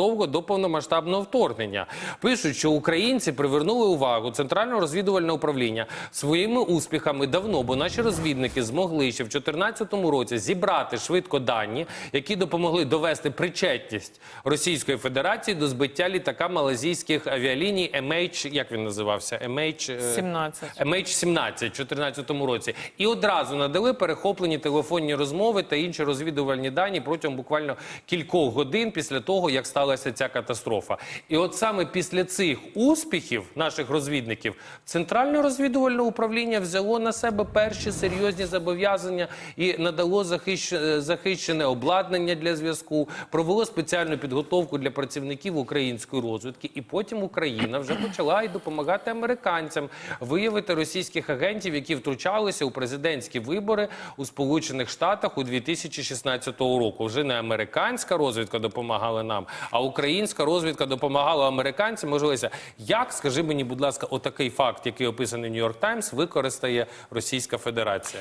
незадовго до повномасштабного вторгнення. Пишуть, що українці привернули увагу Центрального розвідувального управління своїми успіхами давно, бо наші розвідники змогли ще в 2014 році зібрати швидко дані, які допомогли довести причетність Російської Федерації до збиття літака малазійських авіаліній MH, як він називався? MH... е, 17. MH17 в 2014 році. І одразу надали перехоплені телефонні розмови та інші розвідувальні дані протягом буквально кількох годин після того, як сталася ця катастрофа. І от саме після цих успіхів наших розвідників Центральне розвідувальне управління взяло на себе перші серйозні зобов'язання і надало е, захищене обладнання для зв'язку, провело спеціальну підготовку для працівників української розвідки. І потім Україна вже почала і допомагати американцям виявити російських агентів, які втручалися у президентські вибори у Сполучених Штатах у 2016 року. Вже не американська розвідка допомагала нам, а українська розвідка допомагала американцям. Можливо, як скажи мені, будь ласка, отакий факт, який описаний в Нью-Йорк Таймс, використає Російська Федерація?